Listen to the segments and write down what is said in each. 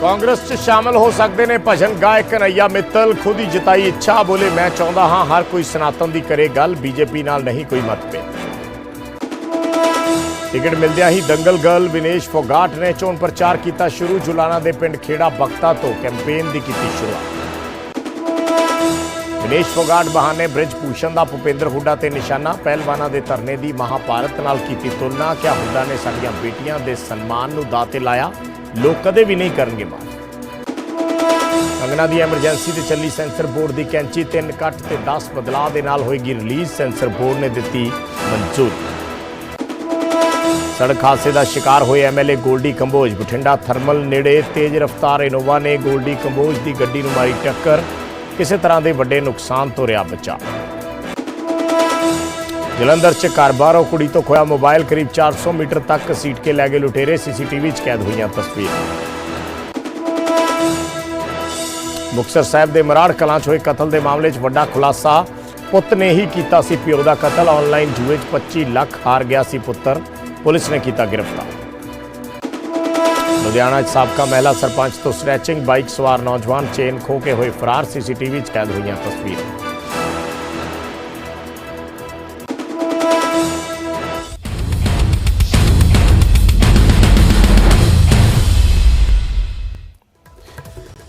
ਕਾਂਗਰਸ 'ਚ ਸ਼ਾਮਲ ਹੋ ਸਕਦੇ ਨੇ ਭਜਨ ਗਾਇਕ ਕਨਈਆ ਮਿੱਤਲ। ਖੁਦ ਹੀ ਜਤਾਈ ਇੱਛਾ ਬੋਲੇ, ਮੈਂ ਚਾਹੁੰਦਾ ਹਾਂ ਹਰ ਕੋਈ ਸਨਾਤਨ ਦੀ ਕਰੇ ਗੱਲ, ਬੀਜੇਪੀ ਨਾਲ ਨਹੀਂ ਕੋਈ ਮਤਭੇਦ। ਟਿਕਟ ਮਿਲਦਿਆਂ ਹੀ ਦੰਗਲ ਗਰਲ ਵਿਨੇਸ਼ ਫੋਗਾਟ ਨੇ ਚੋਣ ਪ੍ਰਚਾਰ ਕੀਤਾ ਸ਼ੁਰੂ। ਜੁਲਾਨਾ ਦੇ ਪਿੰਡ ਖੇੜਾ ਬਖਤਾ ਤੋਂ ਕੈਂਪੇਨ ਦੀ ਕੀਤੀ ਸ਼ੁਰੂਆਤ। ਵਿਨੇਸ਼ ਫੋਗਾਟ ਬਹਾਨੇ ਬ੍ਰਿਜ ਭੂਸ਼ਣ ਦਾ ਭੁਪਿੰਦਰ ਹੁੱਡਾ ਤੇ ਨਿਸ਼ਾਨਾ। ਪਹਿਲਵਾਨਾਂ ਦੇ ਧਰਨੇ ਦੀ ਮਹਾਭਾਰਤ ਨਾਲ ਕੀਤੀ ਤੁਲਨਾ। ਕਿਆ ਹੁੱਡਾ ਨੇ ਸਾਡੀਆਂ ਬੇਟੀਆਂ ਦੇ ਸਨਮਾਨ ਨੂੰ ਦਾਅ ਤੇ ਲਾਇਆ? ਲੋਕ ਕਦੇ ਵੀ ਨਹੀਂ ਕਰਨਗੇ ਮਾਫ ਕੰਗਨਾ ਦੀ ਐਮਰਜੈਂਸੀ ਤੇ ਚੱਲੀ ਸੈਂਸਰ ਬੋਰਡ ਦੀ ਕੈਂਚੀ 3 ਕੱਟ ਤੇ 10 ਬਦਲਾਅ ਦੇ ਨਾਲ ਹੋਏਗੀ ਰਿਲੀਜ਼, ਸੈਂਸਰ ਬੋਰਡ ਨੇ ਦਿੱਤੀ ਮਨਜ਼ੂਰੀ। ਸੜਕ ਹਾਦਸੇ ਦਾ ਸ਼ਿਕਾਰ ਹੋਏ ਐਮਐਲਏ ਗੋਲਡੀ ਕੰਬੋਜ। ਬਠਿੰਡਾ ਥਰਮਲ ਨੇੜੇ ਤੇਜ਼ ਰਫ਼ਤਾਰ ਇਨੋਵਾ ਨੇ ਗੋਲਡੀ ਕੰਬੋਜ ਦੀ ਗੱਡੀ ਨੂੰ ਮਾਰੀ ਟੱਕਰ। ਕਿਸੇ ਤਰ੍ਹਾਂ ਦੇ ਵੱਡੇ ਨੁਕਸਾਨ ਤੋਂ ਰਿਹਾ ਬਚਾ ਜਲੰਧਰ 'ਚ ਘਰ ਬਾਹਰੋਂ ਕੁੜੀ ਤੋਂ ਖੋਇਆ ਮੋਬਾਈਲ, ਕਰੀਬ 400 ਮੀਟਰ ਤੱਕ ਸੀਟ ਕੇ ਲੈ ਗਏ ਲੁਟੇਰੇ। ਸੀਸੀਟੀਵੀ 'ਚ ਕੈਦ ਹੋਈਆਂ ਤਸਵੀਰਾਂ। ਮੁਕਤਸਰ ਸਾਹਿਬ ਦੇ ਮਰਾੜ ਕਲਾਂ 'ਚ ਹੋਏ ਕਤਲ ਦੇ ਮਾਮਲੇ 'ਚ ਵੱਡਾ ਖੁਲਾਸਾ। ਪੁੱਤ ਨੇ ਹੀ ਕੀਤਾ ਸੀ ਪਿਓ ਦਾ ਕਤਲ। ਆਨਲਾਈਨ ਜੂਏ 'ਚ 25 ਲੱਖ ਹਾਰ ਗਿਆ ਸੀ ਪੁੱਤਰ। ਪੁਲਿਸ ਨੇ ਕੀਤਾ ਗ੍ਰਿਫਤਾਰ। ਲੁਧਿਆਣਾ 'ਚ ਸਾਬਕਾ ਮਹਿਲਾ ਸਰਪੰਚ ਤੋਂ ਸਟ੍ਰੈਚਿੰਗ ਬਾਈਕ ਸਵਾਰ ਨੌਜਵਾਨ ਚੇਨ ਖੋ ਕੇ ਹੋਏ ਫਰਾਰ। ਸੀਸੀਟੀਵੀ 'ਚ ਕੈਦ ਹੋਈਆਂ ਤਸਵੀਰਾਂ।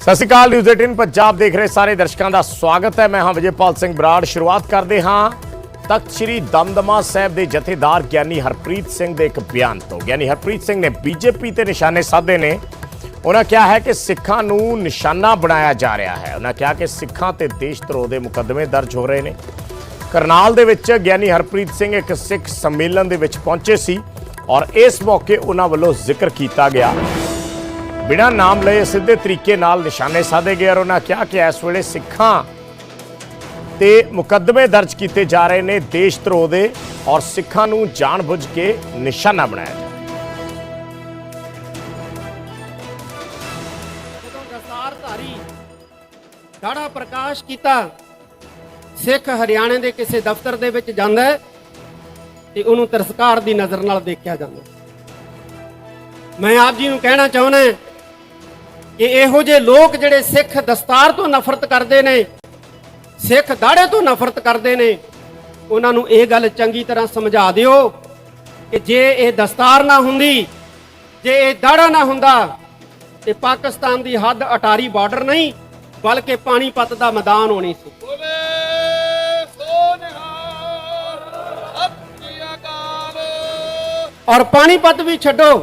ਸਤਿ ਸ਼੍ਰੀ ਅਕਾਲ ਨਿਊਜ਼ 18 ਪੰਜਾਬ ਦੇਖ ਰਹੇ ਸਾਰੇ ਦਰਸ਼ਕਾਂ ਦਾ ਸਵਾਗਤ ਹੈ। ਮੈਂ ਹਾਂ ਵਿਜੇਪਾਲ ਸਿੰਘ ਬਰਾੜ। ਸ਼ੁਰੂਆਤ ਕਰਦੇ ਹਾਂ। ਤਖਤ ਸ੍ਰੀ ਦਮਦਮਾ ਸਾਹਿਬ ਦੇ ਜਥੇਦਾਰ ਗਿਆਨੀ ਹਰਪ੍ਰੀਤ ਸਿੰਘ ਦੇ ਇੱਕ ਬਿਆਨ ਤੋਂ। ਗਿਆਨੀ ਹਰਪ੍ਰੀਤ ਸਿੰਘ ਨੇ ਬੀਜੇਪੀ ਤੇ ਨਿਸ਼ਾਨੇ ਸਾਧੇ ਨੇ। ਉਹਨਾਂ ਕਿਹਾ ਹੈ ਕਿ ਸਿੱਖਾਂ ਨੂੰ ਨਿਸ਼ਾਨਾ ਬਣਾਇਆ ਜਾ ਰਿਹਾ ਹੈ। ਉਹਨਾਂ ਕਿਹਾ ਕਿ ਸਿੱਖਾਂ ਤੇ ਦੇਸ਼ ਧਰੋਹ ਦੇ ਮੁਕੱਦਮੇ ਦਰਜ ਹੋ ਰਹੇ ਨੇ। ਕਰਨਾਲ ਦੇ ਵਿੱਚ ਗਿਆਨੀ ਹਰਪ੍ਰੀਤ ਸਿੰਘ ਇੱਕ ਸਿੱਖ ਸੰਮੇਲਨ ਦੇ ਵਿੱਚ ਪਹੁੰਚੇ ਸੀ ਔਰ ਇਸ ਮੌਕੇ ਉਹਨਾਂ ਵੱਲੋਂ ਜ਼ਿਕਰ ਕੀਤਾ ਗਿਆ। ਬਿਨਾਂ ਨਾਮ ਲਏ ਸਿੱਧੇ ਤਰੀਕੇ ਨਾਲ ਨਿਸ਼ਾਨੇ ਸਾਧੇ ਗਏ ਔਰ ਉਹਨਾਂ ਕਿਹਾ ਕਿ ਇਸ ਵੇਲੇ ਸਿੱਖਾਂ ਤੇ ਮੁਕੱਦਮੇ ਦਰਜ ਕੀਤੇ ਜਾ ਰਹੇ ਨੇ ਦੇਸ਼ ਧਰੋਹ ਦੇ ਔਰ ਸਿੱਖਾਂ ਨੂੰ ਜਾਣਬੁੱਝ ਕੇ ਨਿਸ਼ਾਨਾ ਬਣਾਇਆ ਜਾ ਜਦੋਂ ਦਾੜਾ ਪ੍ਰਕਾਸ਼ ਕੀਤਾ, ਸਿੱਖ ਹਰਿਆਣੇ ਦੇ ਕਿਸੇ ਦਫ਼ਤਰ ਦੇ ਵਿੱਚ ਜਾਂਦਾ ਤੇ ਉਹਨੂੰ ਤਰਸਕਾਰ ਦੀ ਨਜ਼ਰ ਨਾਲ ਦੇਖਿਆ ਜਾਂਦਾ ਮੈਂ ਆਪ ਜੀ ਨੂੰ ਕਹਿਣਾ ਚਾਹੁੰਦਾ ਕਿ ਇਹੋ ਜਿਹੇ ਲੋਕ ਜਿਹੜੇ ਸਿੱਖ ਦਸਤਾਰ ਤੋਂ ਨਫ਼ਰਤ ਕਰਦੇ ਨੇ ਸਿੱਖ ਦਾੜੇ ਤੋਂ ਨਫ਼ਰਤ ਕਰਦੇ ਨੇ ਉਹਨਾਂ ਨੂੰ ਇਹ ਗੱਲ ਚੰਗੀ ਤਰ੍ਹਾਂ ਸਮਝਾ ਦਿਓ ਕਿ ਜੇ ਇਹ ਦਸਤਾਰ ਨਾ ਹੁੰਦੀ ਜੇ ਇਹ ਦਾੜਾ ਨਾ ਹੁੰਦਾ ਤੇ ਪਾਕਿਸਤਾਨ ਦੀ ਹੱਦ ਅਟਾਰੀ ਬਾਰਡਰ ਨਹੀਂ ਬਲਕਿ ਪਾਣੀਪਤ ਦਾ ਮੈਦਾਨ ਹੋਣੀ ਸੀ। ਔਰ ਪਾਣੀਪਤ ਵੀ ਛੱਡੋ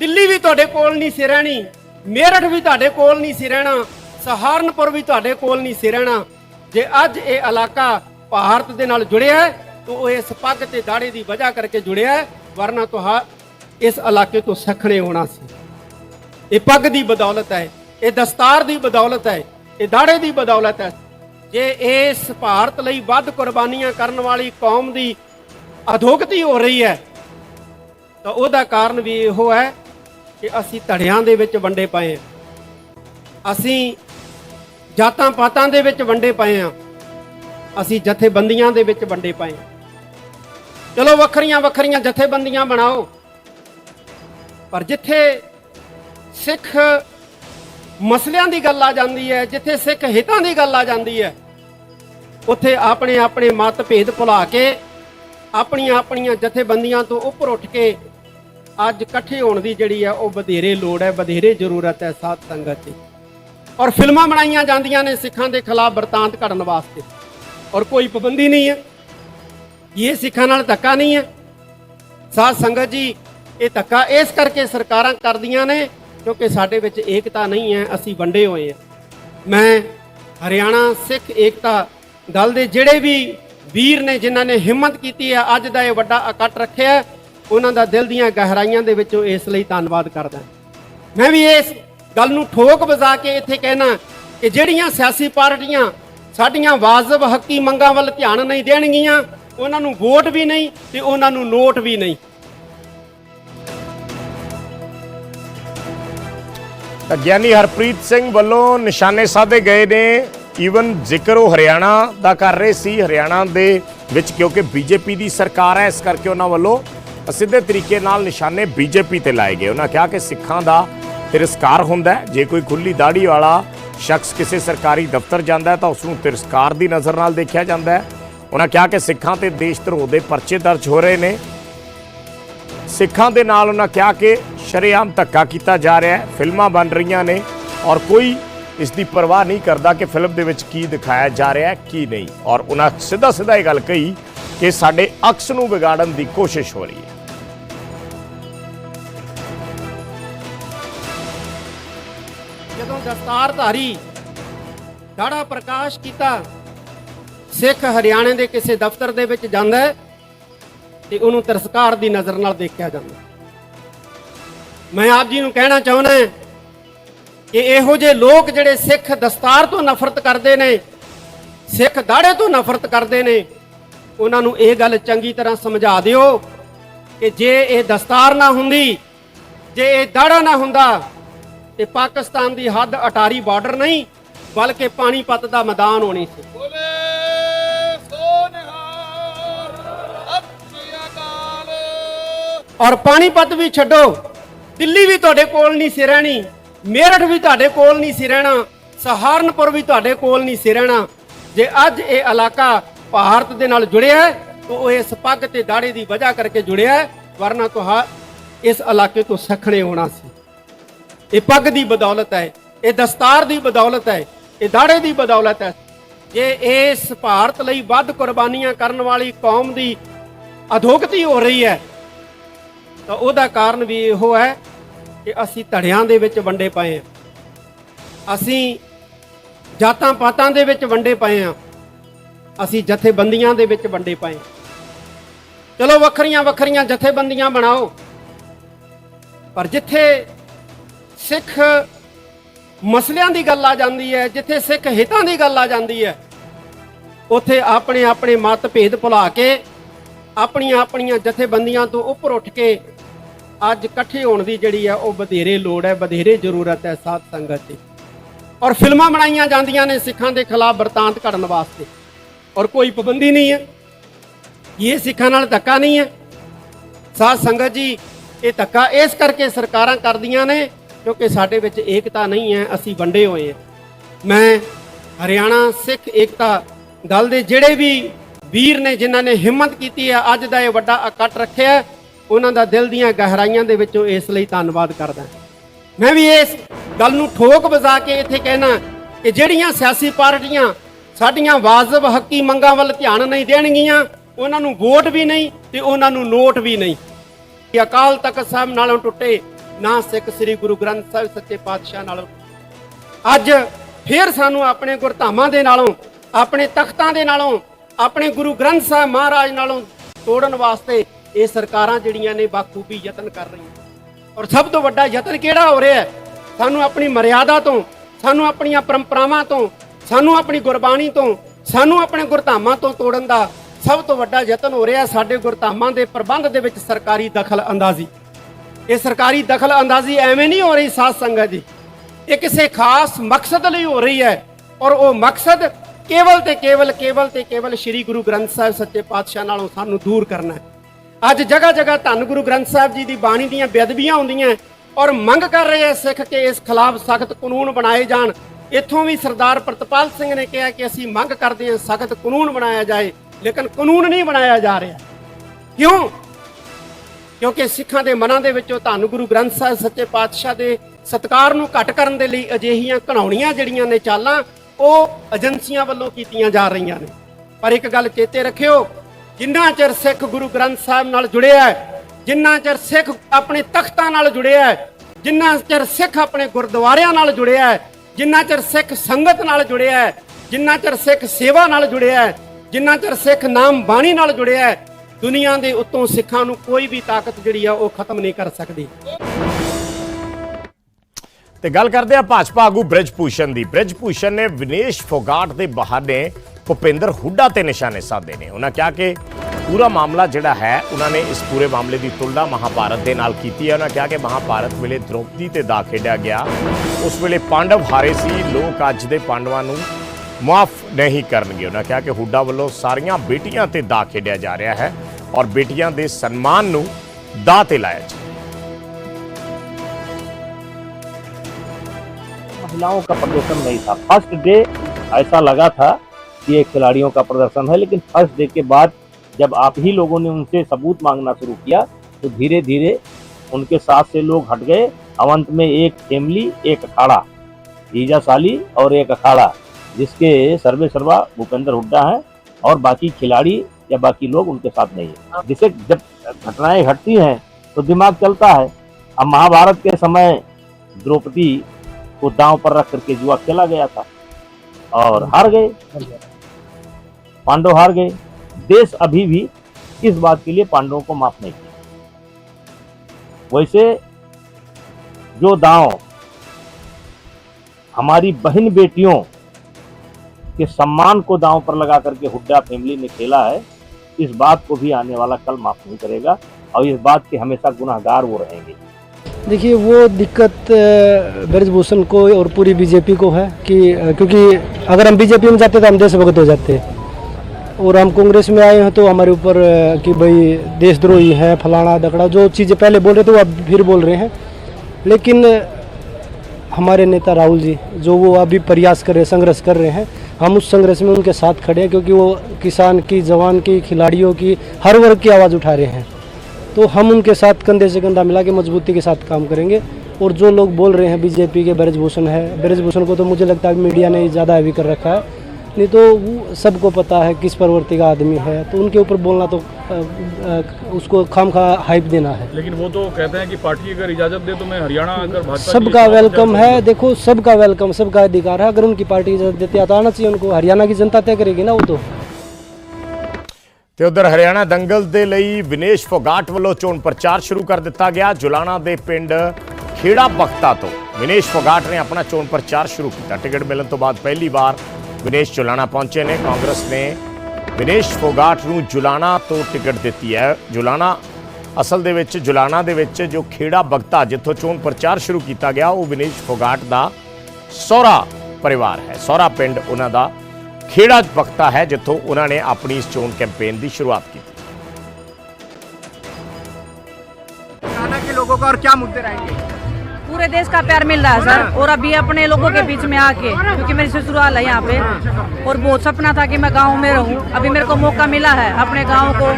ਦਿੱਲੀ ਵੀ ਤੁਹਾਡੇ ਕੋਲ ਨਹੀਂ ਸੀ ਰਹਿਣੀ। ਮੇਰਠ ਵੀ ਤੁਹਾਡੇ ਕੋਲ ਨਹੀਂ ਸੀ ਰਹਿਣਾ, ਸਹਾਰਨਪੁਰ ਵੀ ਤੁਹਾਡੇ ਕੋਲ ਨਹੀਂ ਸੀ ਰਹਿਣਾ। ਜੇ ਅੱਜ ਇਹ ਇਲਾਕਾ ਭਾਰਤ ਦੇ ਨਾਲ ਜੁੜਿਆ ਹੈ, ਤਾਂ ਉਹ ਇਸ ਪੱਗ ਤੇ ਦਾੜੇ ਦੀ ਵਜ੍ਹਾ ਕਰਕੇ ਜੁੜਿਆ ਹੈ, ਵਰਨਾ ਤੁਹਾ ਇਸ ਇਲਾਕੇ ਤੋਂ ਸਖਣੇ ਹੋਣਾ ਸੀ। ਇਹ ਪੱਗ ਦੀ ਬਦੌਲਤ ਹੈ, ਇਹ ਦਸਤਾਰ ਦੀ ਬਦੌਲਤ ਹੈ, ਇਹ ਦਾੜੇ ਦੀ ਬਦੌਲਤ ਹੈ। ਜੇ ਇਸ ਭਾਰਤ ਲਈ ਵੱਧ ਕੁਰਬਾਨੀਆਂ ਕਰਨ ਵਾਲੀ ਕੌਮ ਦੀ ਅਧੋਗਤੀ ਹੋ ਰਹੀ ਹੈ, ਤਾਂ ਉਹਦਾ ਕਾਰਨ ਵੀ ਇਹੋ ਹੈ ਕਿ ਅਸੀਂ ਧੜਿਆਂ ਦੇ ਵਿੱਚ ਵੰਡੇ ਪਏ ਹਾਂ। ਅਸੀਂ ਜਾਤਾਂ ਪਾਤਾਂ ਦੇ ਵਿੱਚ ਵੰਡੇ ਪਏ ਹਾਂ। ਅਸੀਂ ਜਥੇਬੰਦੀਆਂ ਦੇ ਵਿੱਚ ਵੰਡੇ ਪਏ ਹਾਂ। ਚਲੋ, ਵੱਖਰੀਆਂ ਵੱਖਰੀਆਂ ਜਥੇਬੰਦੀਆਂ ਬਣਾਓ। ਪਰ ਜਿੱਥੇ ਸਿੱਖ ਮਸਲਿਆਂ ਦੀ ਗੱਲ ਆ ਜਾਂਦੀ ਹੈ, ਜਿੱਥੇ ਸਿੱਖ ਹਿੱਤਾਂ ਦੀ ਗੱਲ ਆ ਜਾਂਦੀ ਹੈ, ਉੱਥੇ ਆਪਣੇ ਆਪਣੇ ਮਤਭੇਦ ਭੁਲਾ ਕੇ ਆਪਣੀਆਂ ਆਪਣੀਆਂ ਜਥੇਬੰਦੀਆਂ ਤੋਂ ਉੱਪਰ ਉੱਠ ਕੇ ਅੱਜ ਇਕੱਠੇ ਹੋਣ ਦੀ ਜਿਹੜੀ ਹੈ ਉਹ ਵਧੇਰੇ ਲੋੜ ਹੈ, ਵਧੇਰੇ ਜ਼ਰੂਰਤ ਹੈ ਸਾਧ ਸੰਗਤ ਦੀ। ਔਰ ਫਿਲਮਾਂ ਬਣਾਈਆਂ ਜਾਂਦੀਆਂ ਨੇ ਸਿੱਖਾਂ ਦੇ ਖਿਲਾਫ ਵਰਤਾਂਤ ਕਰਨ ਵਾਸਤੇ। ਔਰ ਕੋਈ ਪਾਬੰਦੀ ਨਹੀਂ ਹੈ। ਇਹ ਸਿੱਖਾਂ ਨਾਲ ਧੱਕਾ ਨਹੀਂ ਹੈ। ਸਾਧ ਸੰਗਤ ਜੀ, ਇਹ ਧੱਕਾ ਇਸ ਕਰਕੇ ਸਰਕਾਰਾਂ ਕਰਦੀਆਂ ਨੇ ਕਿਉਂਕਿ ਸਾਡੇ ਵਿੱਚ ਏਕਤਾ ਨਹੀਂ ਹੈ, ਅਸੀਂ ਵੰਡੇ ਹੋਏ ਹਾਂ। ਮੈਂ ਹਰਿਆਣਾ ਸਿੱਖ ਏਕਤਾ ਦਲ ਦੇ ਜਿਹੜੇ ਵੀ ਵੀਰ ਨੇ ਜਿਨ੍ਹਾਂ ਨੇ ਹਿੰਮਤ ਕੀਤੀ ਹੈ, ਅੱਜ ਦਾ ਇਹ ਵੱਡਾ ਇਕੱਠ ਰੱਖਿਆ ਉਹਨਾਂ ਦਾ ਦਿਲ ਦੀਆਂ ਗਹਿਰਾਈਆਂ ਦੇ ਵਿੱਚੋਂ ਇਸ ਲਈ ਧੰਨਵਾਦ ਕਰਦਾ ਮੈਂ ਵੀ ਇਸ ਗੱਲ ਨੂੰ ਠੋਕ ਵਜਾ ਕੇ ਇੱਥੇ ਕਹਿਣਾ ਕਿ ਜਿਹੜੀਆਂ ਸਿਆਸੀ ਪਾਰਟੀਆਂ ਸਾਡੀਆਂ ਵਾਜਬ ਹੱਕੀ ਮੰਗਾਂ ਵੱਲ ਧਿਆਨ ਨਹੀਂ ਦੇਣਗੀਆਂ, ਉਹਨਾਂ ਨੂੰ ਵੋਟ ਵੀ ਨਹੀਂ ਤੇ ਉਹਨਾਂ ਨੂੰ ਨੋਟ ਵੀ ਨਹੀਂ। ਗਿਆਨੀ ਹਰਪ੍ਰੀਤ ਸਿੰਘ ਵੱਲੋਂ ਨਿਸ਼ਾਨੇ ਸਾਧੇ ਗਏ ਨੇ ਈਵਨ ਜ਼ਿਕਰ ਉਹ ਹਰਿਆਣਾ ਦਾ ਕਰ ਰਹੇ ਸੀ, ਹਰਿਆਣਾ ਦੇ ਵਿੱਚ ਕਿਉਂਕਿ ਬੀਜੇਪੀ ਦੀ ਸਰਕਾਰ ਹੈ, ਇਸ ਕਰਕੇ ਉਹਨਾਂ ਵੱਲੋਂ ਅਸਿੱਧੇ ਤਰੀਕੇ ਨਾਲ ਨਿਸ਼ਾਨੇ ਬੀਜੇਪੀ ਤੇ ਲਾਏ ਗਏ। ਉਹਨਾਂ ਕਿਹਾ ਕਿ ਸਿੱਖਾਂ ਦਾ ਤਿਰਸਕਾਰ ਹੁੰਦਾ ਹੈ। ਜੇ ਕੋਈ ਖੁੱਲੀ ਦਾੜੀ ਵਾਲਾ ਸ਼ਖਸ ਕਿਸੇ ਸਰਕਾਰੀ ਦਫ਼ਤਰ ਜਾਂਦਾ ਹੈ, ਤਾਂ ਉਸ ਨੂੰ ਤਿਰਸਕਾਰ ਦੀ ਨਜ਼ਰ ਨਾਲ ਦੇਖਿਆ ਜਾਂਦਾ ਹੈ। ਉਹਨਾਂ ਕਿਹਾ ਕਿ ਸਿੱਖਾਂ ਤੇ ਦੇਸ਼ ਧਰੋਹ ਦੇ ਪਰਚੇ ਦਰਜ ਹੋ ਰਹੇ ਨੇ। ਸਿੱਖਾਂ ਦੇ ਨਾਲ ਉਹਨਾਂ ਕਿਹਾ ਕਿ ਸ਼ਰੇਆਮ ਧੱਕਾ ਕੀਤਾ ਜਾ ਰਿਹਾ ਹੈ। ਫਿਲਮਾਂ ਬਣ ਰਹੀਆਂ ਨੇ ਔਰ ਕੋਈ ਇਸ ਦੀ ਪਰਵਾਹ ਨਹੀਂ ਕਰਦਾ ਕਿ ਫਿਲਮ ਦੇ ਵਿੱਚ ਕੀ ਦਿਖਾਇਆ ਜਾ ਰਿਹਾ ਹੈ, ਕੀ ਨਹੀਂ। ਔਰ ਉਹਨਾਂ ਸਿੱਧਾ ਸਿੱਧਾ ਇਹ ਗੱਲ ਕਹੀ ਕਿ ਸਾਡੇ ਅਕਸ ਨੂੰ ਵਿਗਾੜਨ ਦੀ ਕੋਸ਼ਿਸ਼ ਹੋ ਰਹੀ ਹੈ। ਜਦੋਂ ਦਸਤਾਰਧਾਰੀ ਦਾੜਾ ਪ੍ਰਕਾਸ਼ ਕੀਤਾ। ਸਿੱਖ ਹਰਿਆਣੇ ਦੇ ਕਿਸੇ ਦਫ਼ਤਰ ਦੇ ਵਿੱਚ ਜਾਂਦਾ ਹੈ ਤੇ ਉਹਨੂੰ ਤਰਸਕਾਰ ਦੀ ਨਜ਼ਰ ਨਾਲ ਦੇਖਿਆ ਜਾਂਦਾ ਮੈਂ ਆਪ ਜੀ ਨੂੰ ਕਹਿਣਾ ਚਾਹੁੰਦਾ ਕਿ ਇਹੋ ਜਿਹੇ ਲੋਕ ਜਿਹੜੇ ਸਿੱਖ ਦਸਤਾਰ ਤੋਂ ਨਫ਼ਰਤ ਕਰਦੇ ਨੇ, ਸਿੱਖ ਦਾੜੇ ਤੋਂ ਨਫ਼ਰਤ ਕਰਦੇ ਨੇ, ਉਹਨਾਂ ਨੂੰ ਇਹ ਗੱਲ ਚੰਗੀ ਤਰ੍ਹਾਂ ਸਮਝਾ ਦਿਓ ਕਿ ਜੇ ਇਹ ਦਸਤਾਰ ਨਾ ਹੁੰਦੀ, ਜੇ ਇਹ ਦਾੜਾ ਨਾ ਹੁੰਦਾ ਤੇ ਪਾਕਿਸਤਾਨ ਦੀ ਹੱਦ ਅਟਾਰੀ ਬਾਰਡਰ ਨਹੀਂ ਬਲਕਿ ਪਾਣੀਪਤ ਦਾ ਮੈਦਾਨ ਹੋਣੀ ਸੀ। ਔਰ ਪਾਣੀਪਤ ਵੀ ਛੱਡੋ ਦਿੱਲੀ ਵੀ ਤੁਹਾਡੇ ਕੋਲ ਨਹੀਂ ਸੀ ਰਹਿਣੀ ਮੇਰਠ ਵੀ ਤੁਹਾਡੇ ਕੋਲ ਨਹੀਂ ਸੀ ਰਹਿਣਾ ਸਹਾਰਨਪੁਰ ਵੀ ਤੁਹਾਡੇ ਕੋਲ ਨਹੀਂ ਸੀ ਰਹਿਣਾ। ਜੇ ਅੱਜ ਇਹ ਇਲਾਕਾ ਭਾਰਤ ਦੇ ਨਾਲ ਜੁੜਿਆ ਹੈ ਤਾਂ ਉਹ ਇਸ ਪੱਗ ਤੇ ਦਾੜੇ ਦੀ ਵਜ੍ਹਾ ਕਰਕੇ ਜੁੜਿਆ ਹੈ ਵਰਨਾ ਤੁਹਾ ਇਸ ਇਲਾਕੇ ਤੋਂ ਸਖਣੇ ਹੋਣਾ ਸੀ। ਇਹ ਪੱਗ ਦੀ ਬਦੌਲਤ ਹੈ, ਇਹ ਦਸਤਾਰ ਦੀ ਬਦੌਲਤ ਹੈ, ਇਹ ਦਾੜੇ ਦੀ ਬਦੌਲਤ ਹੈ। ਜੇ ਇਸ ਭਾਰਤ ਲਈ ਵੱਧ ਕੁਰਬਾਨੀਆਂ ਕਰਨ ਵਾਲੀ ਕੌਮ ਦੀ ਅਧੋਗਤੀ ਹੋ ਰਹੀ ਹੈ, ਤਾਂ ਉਹਦਾ ਕਾਰਨ ਵੀ ਇਹੋ ਹੈ ਕਿ ਅਸੀਂ ਧੜਿਆਂ ਦੇ ਵਿੱਚ ਵੰਡੇ ਪਏ ਹਾਂ। ਅਸੀਂ ਜਾਤਾਂ ਪਾਤਾਂ ਦੇ ਵਿੱਚ ਵੰਡੇ ਪਏ ਹਾਂ। ਅਸੀਂ ਜਥੇਬੰਦੀਆਂ ਦੇ ਵਿੱਚ ਵੰਡੇ ਪਏ ਹਾਂ। ਚਲੋ ਵੱਖਰੀਆਂ ਵੱਖਰੀਆਂ ਜਥੇਬੰਦੀਆਂ ਬਣਾਓ, ਪਰ ਜਿੱਥੇ ਸਿੱਖ ਮਸਲਿਆਂ ਦੀ ਗੱਲ ਆ ਜਾਂਦੀ ਹੈ, ਜਿੱਥੇ ਸਿੱਖ ਹਿੱਤਾਂ ਦੀ ਗੱਲ ਆ ਜਾਂਦੀ ਹੈ, ਉੱਥੇ ਆਪਣੇ ਆਪਣੇ ਮਤ ਭੇਦ ਭੁਲਾ ਕੇ ਆਪਣੀਆਂ ਆਪਣੀਆਂ ਜਥੇਬੰਦੀਆਂ ਤੋਂ ਉੱਪਰ ਉੱਠ ਕੇ ਅੱਜ ਇਕੱਠੇ ਹੋਣ ਦੀ ਜਿਹੜੀ ਹੈ, ਉਹ ਵਧੇਰੇ ਲੋੜ ਹੈ ਵਧੇਰੇ ਜ਼ਰੂਰਤ ਹੈ ਸਾਧ ਸੰਗਤ ਦੀ। ਔਰ ਫਿਲਮਾਂ ਬਣਾਈਆਂ ਜਾਂਦੀਆਂ ਨੇ ਸਿੱਖਾਂ ਦੇ ਖਿਲਾਫ ਵਰਤਾਂਤ ਕਰਨ ਵਾਸਤੇ। ਔਰ ਕੋਈ ਪਾਬੰਦੀ ਨਹੀਂ ਹੈ। ਇਹ ਸਿੱਖਾਂ ਨਾਲ ਧੱਕਾ ਨਹੀਂ ਹੈ। ਸਾਧ ਸੰਗਤ ਜੀ, ਇਹ ਧੱਕਾ ਇਸ ਕਰਕੇ ਸਰਕਾਰਾਂ ਕਰਦੀਆਂ ਨੇ ਕਿਉਂਕਿ ਸਾਡੇ ਵਿੱਚ ਏਕਤਾ ਨਹੀਂ ਹੈ, ਅਸੀਂ ਵੰਡੇ ਹੋਏ ਹਾਂ। ਮੈਂ ਹਰਿਆਣਾ ਸਿੱਖ ਏਕਤਾ ਦਲ ਦੇ ਜਿਹੜੇ ਵੀ ਵੀਰ ਨੇ ਜਿਨ੍ਹਾਂ ਨੇ ਹਿੰਮਤ ਕੀਤੀ ਹੈ, ਅੱਜ ਦਾ ਇਹ ਵੱਡਾ ਇਕੱਠ ਰੱਖਿਆ, ਉਹਨਾਂ ਦਾ ਦਿਲ ਦੀਆਂ ਗਹਿਰਾਈਆਂ ਦੇ ਵਿੱਚੋਂ ਇਸ ਲਈ ਧੰਨਵਾਦ ਕਰਦਾ ਮੈਂ ਵੀ ਇਸ ਗੱਲ ਨੂੰ ਠੋਕ ਵਜਾ ਕੇ ਇੱਥੇ ਕਹਿਣਾ ਕਿ ਜਿਹੜੀਆਂ ਸਿਆਸੀ ਪਾਰਟੀਆਂ ਸਾਡੀਆਂ ਵਾਜਬ ਹੱਕੀ ਮੰਗਾਂ ਵੱਲ ਧਿਆਨ ਨਹੀਂ ਦੇਣਗੀਆਂ, ਉਹਨਾਂ ਨੂੰ ਵੋਟ ਵੀ ਨਹੀਂ ਤੇ ਉਹਨਾਂ ਨੂੰ ਨੋਟ ਵੀ ਨਹੀਂ। ਅਕਾਲ ਤਖਤ ਸਾਹਿਬ ਨਾਲੋਂ ਟੁੱਟੇ ਨਾ ਸਿੱਖ ਸ੍ਰੀ ਗੁਰੂ ਗ੍ਰੰਥ ਸਾਹਿਬ ਸੱਚੇ ਪਾਤਸ਼ਾਹ ਨਾਲੋਂ। ਅੱਜ ਫਿਰ ਸਾਨੂੰ ਆਪਣੇ ਗੁਰਧਾਮਾਂ ਦੇ ਨਾਲੋਂ, ਆਪਣੇ ਤਖਤਾਂ ਦੇ ਨਾਲੋਂ, ਆਪਣੇ ਗੁਰੂ ਗ੍ਰੰਥ ਸਾਹਿਬ ਮਹਾਰਾਜ ਨਾਲੋਂ ਤੋੜਨ ਵਾਸਤੇ ਇਹ ਸਰਕਾਰਾਂ ਜਿਹੜੀਆਂ ਨੇ ਬਾਖੂਬੀ ਯਤਨ ਕਰ ਰਹੀਆਂ। ਔਰ ਸਭ ਤੋਂ ਵੱਡਾ ਯਤਨ ਕਿਹੜਾ ਹੋ ਰਿਹਾ ਹੈ? ਸਾਨੂੰ ਆਪਣੀ ਮਰਿਆਦਾ ਤੋਂ, ਸਾਨੂੰ ਆਪਣੀਆਂ ਪਰੰਪਰਾਵਾਂ ਤੋਂ, ਸਾਨੂੰ ਆਪਣੀ ਗੁਰਬਾਣੀ ਤੋਂ, ਸਾਨੂੰ ਆਪਣੇ ਗੁਰਧਾਮਾਂ ਤੋਂ ਤੋੜਨ ਦਾ ਸਭ ਤੋਂ ਵੱਡਾ ਯਤਨ ਹੋ ਰਿਹਾ ਸਾਡੇ ਗੁਰਧਾਮਾਂ ਦੇ ਪ੍ਰਬੰਧ ਦੇ ਵਿੱਚ ਸਰਕਾਰੀ ਦਖਲ ਅੰਦਾਜ਼ੀ। ਇਹ ਸਰਕਾਰੀ ਦਖਲ ਅੰਦਾਜ਼ੀ ਐਵੇਂ ਨਹੀਂ ਹੋ ਰਹੀ ਸਾਧ ਸੰਗਤ ਜੀ ਇਹ ਕਿਸੇ ਖਾਸ ਮਕਸਦ ਲਈ ਹੋ ਰਹੀ ਹੈ ਔਰ ਉਹ ਮਕਸਦ ਕੇਵਲ ਤੇ ਕੇਵਲ ਕੇਵਲ ਤੇ ਕੇਵਲ ਸ੍ਰੀ ਗੁਰੂ ਗ੍ਰੰਥ ਸਾਹਿਬ ਸੱਚੇ ਪਾਤਸ਼ਾਹ ਨਾਲੋਂ ਸਾਨੂੰ ਦੂਰ ਕਰਨਾ ਹੈ। ਅੱਜ ਜਗ੍ਹਾ ਜਗ੍ਹਾ ਧੰਨ ਗੁਰੂ ਗ੍ਰੰਥ ਸਾਹਿਬ ਜੀ ਦੀ ਬਾਣੀ ਦੀਆਂ ਬੇਅਦਬੀਆਂ ਹੁੰਦੀਆਂ ਔਰ ਮੰਗ ਕਰ ਰਹੇ ਆ ਸਿੱਖ ਕਿ ਇਸ ਖਿਲਾਫ ਸਖਤ ਕਾਨੂੰਨ ਬਣਾਏ ਜਾਣ। ਇੱਥੋਂ ਵੀ ਸਰਦਾਰ ਪ੍ਰਤਪਾਲ ਸਿੰਘ ਨੇ ਕਿਹਾ ਕਿ ਅਸੀਂ ਮੰਗ ਕਰਦੇ ਹਾਂ ਸਖਤ ਕਾਨੂੰਨ ਬਣਾਇਆ ਜਾਏ, ਲੇਕਿਨ ਕਾਨੂੰਨ ਨਹੀਂ ਬਣਾਇਆ ਜਾ ਰਿਹਾ। ਕਿਉਂ? ਕਿਉਂਕਿ ਸਿੱਖਾਂ ਦੇ ਮਨਾਂ ਦੇ ਵਿੱਚੋਂ ਧੰਨ ਗੁਰੂ ਗ੍ਰੰਥ ਸਾਹਿਬ ਸੱਚੇ ਪਾਤਸ਼ਾਹ ਦੇ ਸਤਕਾਰ ਨੂੰ ਘਟ ਕਰਨ ਦੇ ਲਈ ਅਜਿਹੀਆਂ ਘਣਾਉਣੀਆਂ ਜਿਹੜੀਆਂ ਨੇ ਚਾਲਾਂ, ਉਹ ਏਜੰਸੀਆਂ ਵੱਲੋਂ ਕੀਤੀਆਂ ਜਾ ਰਹੀਆਂ ਨੇ। ਪਰ ਇੱਕ ਗੱਲ ਚੇਤੇ ਰੱਖਿਓ, ਜਿੰਨਾ ਚਿਰ ਸਿੱਖ ਗੁਰੂ ਗ੍ਰੰਥ ਸਾਹਿਬ ਨਾਲ ਜੁੜਿਆ ਹੈ, ਜਿੰਨਾ ਚਿਰ ਸਿੱਖ ਆਪਣੇ ਤਖਤਾਂ ਨਾਲ ਜੁੜਿਆ ਹੈ, ਜਿੰਨਾ ਚਿਰ ਸਿੱਖ ਆਪਣੇ ਗੁਰਦੁਆਰਿਆਂ ਨਾਲ ਜੁੜਿਆ ਹੈ, ਜਿੰਨਾ ਚਿਰ ਸਿੱਖ ਸੰਗਤ ਨਾਲ ਜੁੜਿਆ ਹੈ, ਜਿੰਨਾ ਚਿਰ ਸਿੱਖ ਸੇਵਾ ਨਾਲ ਜੁੜਿਆ ਹੈ, ਜਿੰਨਾ ਚਿਰ ਸਿੱਖ ਨਾਮ ਬਾਣੀ ਨਾਲ ਜੁੜਿਆ ਹੈ ਦੁਨੀਆ ਦੇ ਉੱਤੋਂ ਸਿੱਖਾਂ ਨੂੰ ਕੋਈ ਵੀ ਤਾਕਤ ਜਿਹੜੀ ਆ ਉਹ ਖਤਮ ਨਹੀਂ ਕਰ ਸਕਦੀ। ਤੇ ਗੱਲ ਕਰਦੇ ਆ ਭਾਜਪਾ ਆਗੂ ਬ੍ਰਿਜ ਦੀ। ਬ੍ਰਿਜ ਭੂਸ਼ਣ ਨੇ ਵਿਨੇਸ਼ ਫੋਗਾਟ ਦੇ ਬਹਾਨੇ ਭੁਪਿੰਦਰ ਹੁੱਡਾ ਤੇ ਨਿਸ਼ਾਨੇ ਸਾਧੇ ਨੇ। ਉਹਨਾਂ ਕਿਹਾ ਕਿ ਪੂਰਾ ਮਾਮਲਾ ਜਿਹੜਾ ਹੈ, ਉਹਨਾਂ ਨੇ ਇਸ ਪੂਰੇ ਮਾਮਲੇ ਦੀ ਤੁਲਨਾ ਮਹਾਭਾਰਤ ਦੇ ਨਾਲ ਕੀਤੀ ਹੈ। ਉਹਨਾਂ ਕਿਹਾ ਕਿ ਮਹਾਭਾਰਤ ਵੇਲੇ ਦ੍ਰੋਪਦੀ ਤੇ ਦਾ ਖੇਡਿਆ ਗਿਆ। ਉਸ ਵੇਲੇ ਪਾਂਡਵ ਹਾਰੇ ਸੀ। ਲੋਕ ਅੱਜ ਦੇ ਪਾਂਡਵਾਂ ਨੂੰ ਮਾਫ ਨਹੀਂ ਕਰਨਗੇ। ਉਹਨਾਂ ਕਿਹਾ ਕਿ ਹੁੱਡਾ ਵੱਲੋਂ ਸਾਰੀਆਂ ਬੇਟੀਆਂ ਤੇ ਦਾ ਖੇਡਿਆ ਜਾ ਰਿਹਾ ਹੈ। ਔਰ ਬੇਟੀਆਂ ਦੇ ਸਨਮਾਨ ਨੂੰ ਦਾ ਤੇ ਲਾਇਆ ਜਾ महिलाओं का प्रदर्शन नहीं था फर्स्ट डे ऐसा लगा था कि ये खिलाड़ियों का प्रदर्शन है लेकिन फर्स्ट डे के बाद जब आप ही लोगों ने उनसे सबूत मांगना शुरू किया तो धीरे धीरे उनके साथ से लोग हट गए अवंत में एक फैमिली एक अखाड़ा ईजा साली और एक अखाड़ा जिसके सर्वे सर्वा भूपेंद्र हुड्डा है और बाकी खिलाड़ी या बाकी लोग उनके साथ नहीं है। जिसे जब घटनाएँ घटती हैं तो दिमाग चलता है। अब महाभारत के समय द्रौपदी को दांव पर रख करके जुआ खेला गया था और हार गए। पांडव हार गए। देश अभी भी इस बात के लिए पांडवों को माफ़ नहीं किया। वैसे जो दांव हमारी बहन बेटियों के सम्मान को दांव पर लगा करके हुड्डा फैमिली ने खेला है इस बात को भी आने वाला कल माफ़ नहीं करेगा और इस बात के हमेशा गुनाहगार वो रहेंगे। देखिए, वो दिक्कत ब्रजभूषण को और पूरी बीजेपी को है कि क्योंकि अगर हम बीजेपी में जाते तो हम देशभक्त हो जाते। और हम कांग्रेस में आए हैं तो हमारे ऊपर कि भाई देशद्रोही है, फलाना दकड़ा जो चीज़ें पहले बोल रहे थे वो अब फिर बोल रहे हैं। लेकिन हमारे नेता राहुल जी, जो वो अभी प्रयास कर रहे संघर्ष कर रहे हैं हम उस संघर्ष में उनके साथ खड़े हैं क्योंकि वो किसान की, जवान की, खिलाड़ियों की, हर वर्ग की आवाज़ उठा रहे हैं। तो हम उनके साथ कंधे से कंधा मिला के मजबूती के साथ काम करेंगे और जो लोग बोल रहे हैं, बीजेपी के ब्रजभूषण है, ब्रजभूषण को तो मुझे लगता है मीडिया ने ज़्यादा हैवी कर रखा है। नहीं तो वो सबको पता है किस प्रवृत्ति का आदमी है तो उनके ऊपर बोलना तो अ, अ, उसको खाम खा हाइप देना है लेकिन वो तो कहते हैं कि पार्टी अगर इजाजत दे तो मैं हरियाणा अगर भाजपा सबका वेलकम है देखो सबका वेलकम सबका अधिकार है अगर उनकी पार्टी इजाजत देती है तो आना चाहिए उनको हरियाणा की जनता तय करेगी ना वो तो ਤੇ ਉਧਰ ਹਰਿਆਣਾ ਦੰਗਲ ਦੇ ਲਈ ਵਿਨੇਸ਼ ਫੋਗਾਟ ਵੱਲੋਂ ਚੋਣ ਪ੍ਰਚਾਰ ਸ਼ੁਰੂ ਕਰ ਦਿੱਤਾ ਗਿਆ ਜੁਲਾਣਾ ਦੇ ਪਿੰਡ ਖੇੜਾ ਬਖਤਾ ਤੋਂ ਵਿਨੇਸ਼ ਫੋਗਾਟ ਨੇ ਆਪਣਾ ਚੋਣ ਪ੍ਰਚਾਰ ਸ਼ੁਰੂ ਕੀਤਾ ਟਿਕਟ ਮਿਲਣ ਤੋਂ ਬਾਅਦ ਪਹਿਲੀ ਵਾਰ ਵਿਨੇਸ਼ ਜੁਲਾਣਾ ਪਹੁੰਚੇ ਨੇ। ਕਾਂਗਰਸ ਨੇ ਵਿਨੇਸ਼ ਫੋਗਾਟ ਨੂੰ ਜੁਲਾਣਾ ਤੋਂ ਟਿਕਟ ਦਿੱਤੀ ਹੈ। ਜੁਲਾਣਾ, ਅਸਲ ਦੇ ਵਿੱਚ ਜੁਲਾਣਾ ਦੇ ਵਿੱਚ ਜੋ ਖੇੜਾ ਬਗਤਾ ਜਿੱਥੋਂ ਚੋਣ ਪ੍ਰਚਾਰ ਸ਼ੁਰੂ ਕੀਤਾ ਗਿਆ, ਉਹ ਵਿਨੇਸ਼ ਫੋਗਾਟ ਦਾ ਸੋਹਰਾ ਪਰਿਵਾਰ ਹੈ। ਸੋਹਰਾ ਪਿੰਡ ਉਹਨਾਂ ਦਾ ਖੇੜਾ ਬਗਤਾ ਹੈ, ਜਿੱਥੋਂ ਉਹਨਾਂ ਨੇ ਆਪਣੀ ਇਸ ਚੋਣ ਕੈਂਪੇਨ ਦੀ ਸ਼ੁਰੂਆਤ ਕੀਤੀ। ਜੁਲਾਣਾ ਕੇ ਲੋਕਾਂ ਮੁੱਦੇ ਰਹਿਣਗੇ पूरे देश का प्यार मिल रहा है सर। और अभी अपने लोगों के बीच में आके क्योंकि मेरी ससुराल है यहाँ पे और बहुत सपना था कि मैं गाँव में रहूँ। अभी मेरे को मौका मिला है अपने गाँव को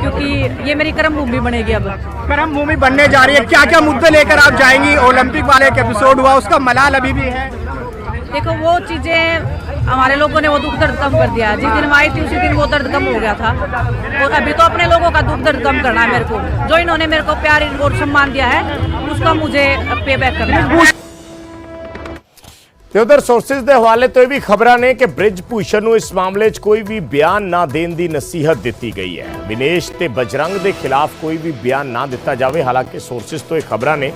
क्योंकि ये मेरी कर्म भूमि बनेगी अब। कर्म भूमि बनने जा रही है। क्या क्या मुद्दे लेकर आप जाएँगी? ओलंपिक वाले एक एपिसोड हुआ उसका मलाल अभी भी है। देखो वो चीज़ें हमारे लोगों ने वो दुख दर्द कम कर दिया जिस दिन मैं आई थी उसी दिन वो दर्द कम हो गया था और अभी तो अपने लोगों का दुख दर्द कम करना है मेरे को जो इन्होंने मेरे को प्यार और सम्मान दिया है उसका मुझे पे बैक करना है ਤੇ ਉਧਰ ਸੋਰਸਿਸ ਦੇ ਹਵਾਲੇ ਤੋਂ ਇਹ ਵੀ ਖਬਰਾਂ ਨੇ ਕਿ ਬ੍ਰਿਜ ਭੂਸ਼ਣ ਨੂੰ ਇਸ ਮਾਮਲੇ 'ਚ ਕੋਈ ਵੀ ਬਿਆਨ ਨਾ ਦੇਣ ਦੀ ਨਸੀਹਤ ਦਿੱਤੀ ਗਈ ਹੈ ਵਿਨੇਸ਼ ਤੇ ਬਜਰੰਗ ਦੇ ਖਿਲਾਫ ਕੋਈ ਵੀ ਬਿਆਨ ਨਾ ਦਿੱਤਾ ਜਾਵੇ ਹਾਲਾਂਕਿ ਸੋਰਸਿਸ ਤੋਂ ਇਹ ਖਬਰਾਂ ਨੇ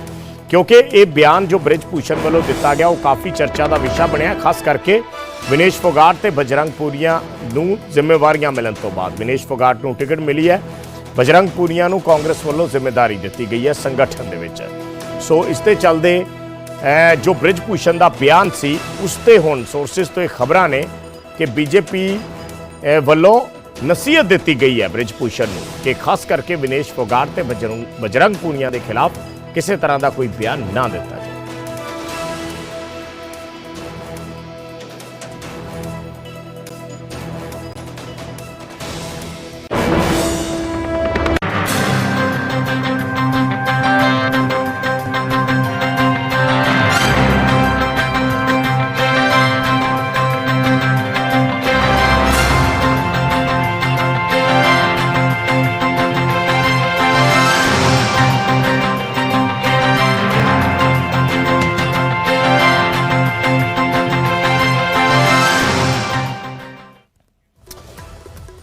ਕਿਉਂਕਿ ਇਹ ਬਿਆਨ ਜੋ ਬ੍ਰਿਜ ਭੂਸ਼ਣ ਵੱਲੋਂ ਦਿੱਤਾ ਗਿਆ ਉਹ ਕਾਫੀ ਚਰਚਾ ਦਾ ਵਿਸ਼ਾ ਬਣਿਆ ਖਾਸ ਕਰਕੇ ਵਿਨੇਸ਼ ਫੋਗਾਟ ਤੇ ਬਜਰੰਗ ਪੂਰੀਆ ਨੂੰ ਜ਼ਿੰਮੇਵਾਰੀਆਂ ਮਿਲਣ ਤੋਂ ਬਾਅਦ ਵਿਨੇਸ਼ ਫੋਗਾਟ ਨੂੰ ਟਿਕਟ ਮਿਲੀ ਹੈ। ਬਜਰੰਗ ਪੂਰੀਆ ਨੂੰ ਕਾਂਗਰਸ ਵੱਲੋਂ ਜ਼ਿੰਮੇਵਾਰੀ ਦਿੱਤੀ ਗਈ ਹੈ ਸੰਗਠਨ ਦੇ ਵਿੱਚ। ਸੋ ਇਸ ਤੇ ਚੱਲਦੇ ਜੋ ਬ੍ਰਿਜ ਭੂਸ਼ਣ ਦਾ ਬਿਆਨ ਸੀ, ਉਸ ਤੇ ਹੁਣ ਸੋਰਸਿਸ ਤੋਂ ਇਹ ਖਬਰਾਂ ਨੇ ਕਿ ਬੀਜੇਪੀ ਵੱਲੋਂ ਨਸੀਹਤ ਦਿੱਤੀ ਗਈ ਹੈ ਬ੍ਰਿਜ ਭੂਸ਼ਣ ਨੂੰ ਕਿ ਖਾਸ ਕਰਕੇ ਵਿਨੇਸ਼ ਫੋਗਾਟ ਤੇ ਬਜਰੰਗ ਬਜਰੰਗ ਪੂਨੀਆ ਦੇ ਖਿਲਾਫ ਕਿਸੇ ਤਰ੍ਹਾਂ ਦਾ ਕੋਈ ਬਿਆਨ ਨਾ ਦਿੱਤਾ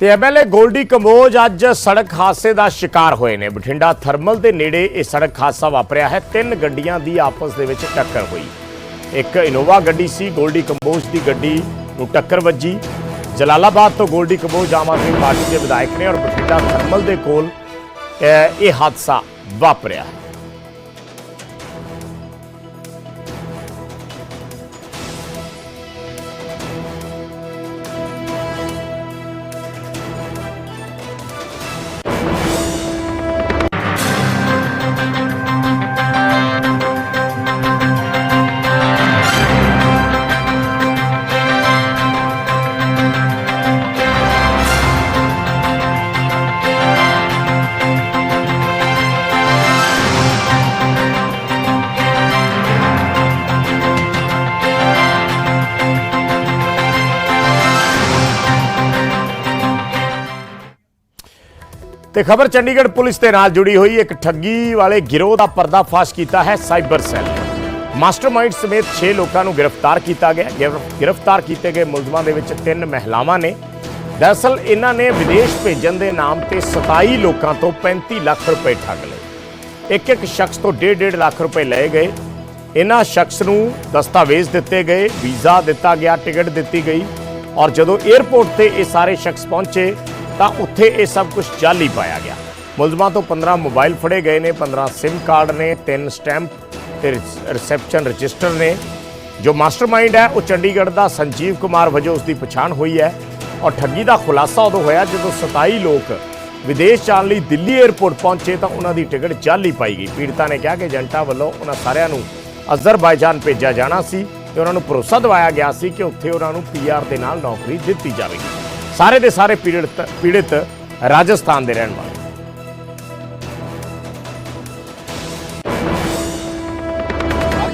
ਤੇ ਐਮਐਲਏ ਗੋਲਡੀ ਕੰਬੋਜ ਅੱਜ ਸੜਕ ਹਾਦਸੇ ਦਾ ਸ਼ਿਕਾਰ ਹੋਏ ਨੇ। ਬਠਿੰਡਾ ਥਰਮਲ ਦੇ ਨੇੜੇ ਇਹ ਸੜਕ ਹਾਦਸਾ ਵਾਪਰਿਆ ਹੈ। ਤਿੰਨ ਗੱਡੀਆਂ ਦੀ ਆਪਸ ਦੇ ਵਿੱਚ ਟੱਕਰ ਹੋਈ। ਇੱਕ ਇਨੋਵਾ ਗੱਡੀ ਸੀ, ਗੋਲਡੀ ਕੰਬੋਜ ਦੀ ਗੱਡੀ ਨੂੰ ਟੱਕਰ ਵੱਜੀ। ਜਲਾਲਾਬਾਦ ਤੋਂ ਗੋਲਡੀ ਕੰਬੋਜ ਆਮ ਆਦਮੀ ਪਾਰਟੀ ਦੇ ਵਿਧਾਇਕ ਨੇ ਔਰ ਬਠਿੰਡਾ ਥਰਮਲ ਦੇ ਕੋਲ ਇਹ ਹਾਦਸਾ ਵਾਪਰਿਆ ਹੈ। ਤੇ ਖਬਰ ਚੰਡੀਗੜ੍ਹ ਪੁਲਿਸ ਦੇ ਨਾਲ ਜੁੜੀ ਹੋਈ ਇੱਕ ਠੱਗੀ ਵਾਲੇ ਗਿਰੋਹ ਦਾ ਪਰਦਾਫਾਸ਼ ਕੀਤਾ ਹੈ ਸਾਈਬਰ ਸੈੱਲ ਨੇ। ਮਾਸਟਰਮਾਈਂਡ ਸਮੇਤ 6 ਲੋਕਾਂ ਨੂੰ ਗ੍ਰਿਫਤਾਰ ਕੀਤਾ ਗਿਆ। ਗਿਰਫ- ਗ੍ਰਿਫਤਾਰ ਕੀਤੇ ਗਏ ਮੁਲਜ਼ਮਾਂ ਦੇ ਵਿੱਚ ਤਿੰਨ ਮਹਿਲਾਵਾਂ ਨੇ। ਦਰਅਸਲ ਇਹਨਾਂ ਨੇ ਵਿਦੇਸ਼ ਭੇਜਣ ਦੇ ਨਾਮ ਤੇ 27 ਲੋਕਾਂ ਤੋਂ 35 ਲੱਖ ਰੁਪਏ ਠੱਗ ਲਏ। ਇੱਕ ਇੱਕ ਸ਼ਖਸ ਤੋਂ 1.5 ਲੱਖ ਰੁਪਏ ਲਏ ਗਏ। ਇਹਨਾਂ ਸ਼ਖਸ ਨੂੰ ਦਸਤਾਵੇਜ਼ ਦਿੱਤੇ ਗਏ, ਵੀਜ਼ਾ ਦਿੱਤਾ ਗਿਆ, ਟਿਕਟ ਦਿੱਤੀ ਗਈ ਔਰ ਜਦੋਂ 에ਅਰਪੋਰਟ ਤੇ ਇਹ ਸਾਰੇ ਸ਼ਖਸ ਪਹੁੰਚੇ ਤਾਂ ਉੱਥੇ ਇਹ ਸਭ ਕੁਝ ਜਾਲੀ ਪਾਇਆ ਗਿਆ। ਮੁਲਜ਼ਮਾਂ ਤੋਂ 15 ਮੋਬਾਈਲ ਫੜੇ ਗਏ ਨੇ 15 ਸਿਮ ਕਾਰਡ ਨੇ, ਤਿੰਨ ਸਟੈਂਪ ਤੇ ਰਿਸੈਪਸ਼ਨ ਰਜਿਸਟਰ ਨੇ। ਜੋ ਮਾਸਟਰਮਾਈਂਡ ਹੈ, ਉਹ ਚੰਡੀਗੜ੍ਹ ਦਾ ਸੰਜੀਵ ਕੁਮਾਰ ਵਜੋਂ ਉਸ ਦੀ ਪਛਾਣ ਹੋਈ ਹੈ ਔਰ ਠੱਗੀ ਦਾ ਖੁਲਾਸਾ ਉਦੋਂ ਹੋਇਆ ਜਦੋਂ 27 ਲੋਕ ਵਿਦੇਸ਼ ਜਾਣ ਲਈ ਦਿੱਲੀ 에ਅਰਪੋਰਟ ਪਹੁੰਚੇ ਤਾਂ ਉਹਨਾਂ ਦੀ ਟਿਕਟ ਜਾਲੀ ਪਾਈ ਗਈ। ਪੀੜਤਾ ਨੇ ਕਿਹਾ ਕਿ ਏਜੰਟਾਂ ਵੱਲੋਂ ਉਹਨਾਂ ਸਾਰਿਆਂ ਨੂੰ ਅਜ਼ਰਬਾਈਜਾਨ ਭੇਜਿਆ ਜਾਣਾ ਸੀ ਤੇ ਉਹਨਾਂ ਨੂੰ ਭਰੋਸਾ ਦਿਵਾਇਆ ਗਿਆ ਸੀ ਕਿ ਉੱਥੇ ਉਹਨਾਂ ਨੂੰ ਪੀਆਰ ਦੇ ਨਾਲ ਨੌਕਰੀ ਦਿੱਤੀ ਜਾਵੇਗੀ। ਸਾਰੇ ਦੇ ਸਾਰੇ ਪੀੜਤ ਪੀੜਿਤ ਰਾਜਸਥਾਨ ਦੇ ਰਹਿਣ ਵਾਲੇ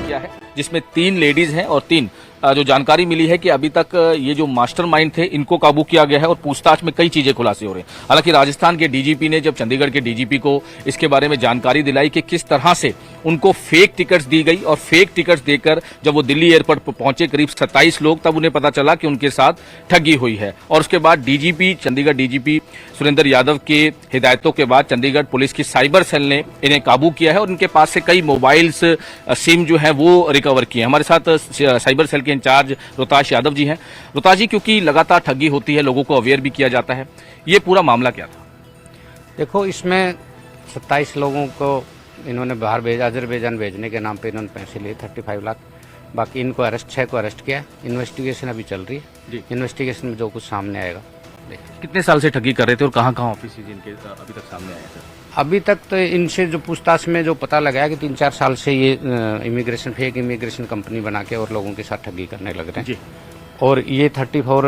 किया है जिसमें तीन लेडीज हैं और तीन अ, जो जानकारी मिली है कि अभी तक अ, ये जो मास्टरमाइंड थे इनको काबू किया गया है और पूछताछ में कई चीजें खुलासे हो रहे हैं हालांकि राजस्थान के डीजीपी ने जब चंडीगढ़ के डीजीपी को इसके बारे में जानकारी दिलाई कि किस तरह से उनको फेक टिकट्स दी गई और फेक टिकट्स देकर जब वो दिल्ली एयरपोर्ट पर पहुँचे करीब 27 लोग, तब उन्हें पता चला कि उनके साथ ठगी हुई है। और उसके बाद डीजीपी चंडीगढ़ डीजीपी सुरेंद्र यादव के हिदायतों के बाद चंडीगढ़ पुलिस की साइबर सेल ने इन्हें काबू किया है और इनके पास से कई मोबाइल्स सिम जो है वो रिकवर किए हमारे साथ साइबर सेल के इंचार्ज रोताश यादव जी हैं। रोताश जी, क्योंकि लगातार ठगी होती है, लोगों को अवेयर भी किया जाता है, ये पूरा मामला क्या था? देखो, इसमें 27 लोगों को इन्होंने बाहर भेजा अजरबैजान भेजने के नाम पे इन्होंने पैसे लिए 35 लाख। बाकी इनको अरेस्ट छः को अरेस्ट किया इन्वेस्टिगेशन अभी चल रही। है। इन्वेस्टिगेशन में जो कुछ सामने आएगा कितने साल से ठगी कर रहे थे और कहाँ कहाँ ऑफ़िस इनके अभी तक सामने आए थे अभी तक तो इनसे जो पूछताछ में जो पता लगाया कि तीन चार साल से ये इमिग्रेशन फेक इमिग्रेशन कंपनी बना के और लोगों के साथ ठगी करने लग रहे हैं। और ये थर्टी फोर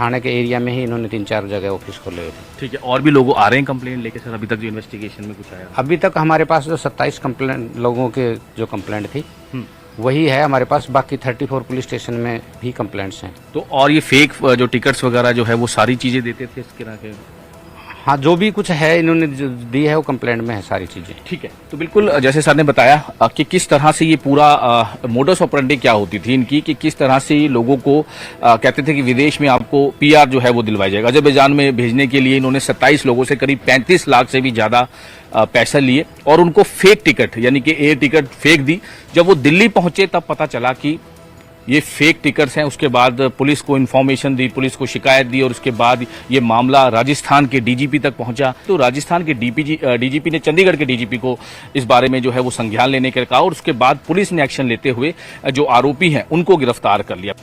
थाने के एरिया में ही इन्होंने तीन चार जगह ऑफ़िस खोले हुए थे ठीक है और भी लोग आ रहे हैं कंप्लेंट लेके सर? अभी तक जो इन्वेस्टिगेशन में कुछ आया? अभी तक हमारे पास जो 27 कंप्लेंट लोगों के जो कंप्लेंट थी हम्म। वही है हमारे पास। बाकी 34 पुलिस स्टेशन में भी कंप्लेंट्स हैं। तो और ये फेक जो टिकट्स वगैरह जो है वो सारी चीज़ें देते थे इसके के? हाँ जो भी कुछ है इन्होंने दी है वो कंप्लेंट में है सारी चीज़ें। ठीक है। तो बिल्कुल जैसे सर ने बताया कि किस तरह से ये पूरा मोडस ऑपरेंडी क्या होती थी इनकी कि किस तरह से लोगों को अ, कहते थे कि विदेश में आपको पीआर जो है वो दिलवाई जाएगा। अजरबैजान में भेजने के लिए इन्होंने 27 लोगों से करीब 35 लाख से भी ज़्यादा पैसा लिए और उनको फेक टिकट यानी कि एयर टिकट फेक दी। जब वो दिल्ली पहुँचे तब पता चला कि ये फेक टिकट्स हैं, उसके बाद पुलिस को इन्फॉर्मेशन दी, पुलिस को शिकायत दी और उसके बाद ये मामला राजस्थान के डीजीपी तक पहुँचा। तो राजस्थान के डीपीजी डीजीपी ने चंडीगढ़ के डीजीपी को इस बारे में जो है वो संज्ञान लेने के कहा और उसके बाद पुलिस ने एक्शन लेते हुए जो आरोपी हैं, उनको गिरफ़्तार कर लिया।